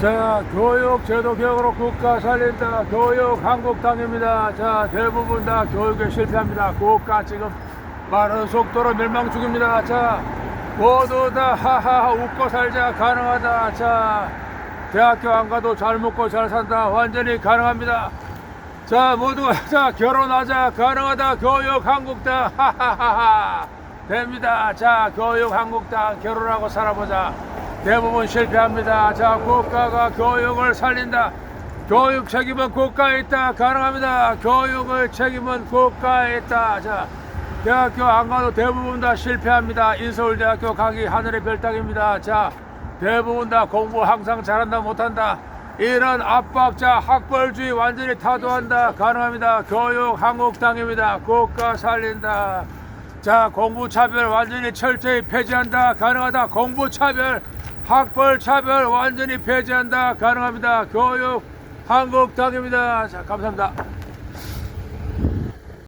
자, 교육 제도 개혁으로 국가 살린다. 교육 한국당입니다. 자, 대부분 다 교육에 실패합니다. 국가 지금 빠른 속도로 멸망 중입니다. 자, 모두 다 하하하 웃고 살자 가능하다. 자, 대학교 안 가도 잘 먹고 잘 산다. 완전히 가능합니다. 자, 모두 자 결혼하자 가능하다. 교육 한국당 하하하하 됩니다. 자, 교육 한국당 결혼하고 살아보자. 대부분 실패합니다. 자, 국가가 교육을 살린다. 교육 책임은 국가에 있다. 가능합니다. 교육을 책임은 국가에 있다. 자, 대학교 안 가도 대부분 다 실패합니다. 인서울대학교 가기 하늘의 별따기입니다. 자, 대부분 다 공부 항상 잘한다 못한다. 이런 압박자 학벌주의 완전히 타도한다. 가능합니다. 교육 한국당입니다. 국가 살린다. 자, 공부 차별 완전히 철저히 폐지한다. 가능하다. 공부 차별, 학벌 차별 완전히 폐지한다. 가능합니다. 교육 한국당입니다. 자, 감사합니다.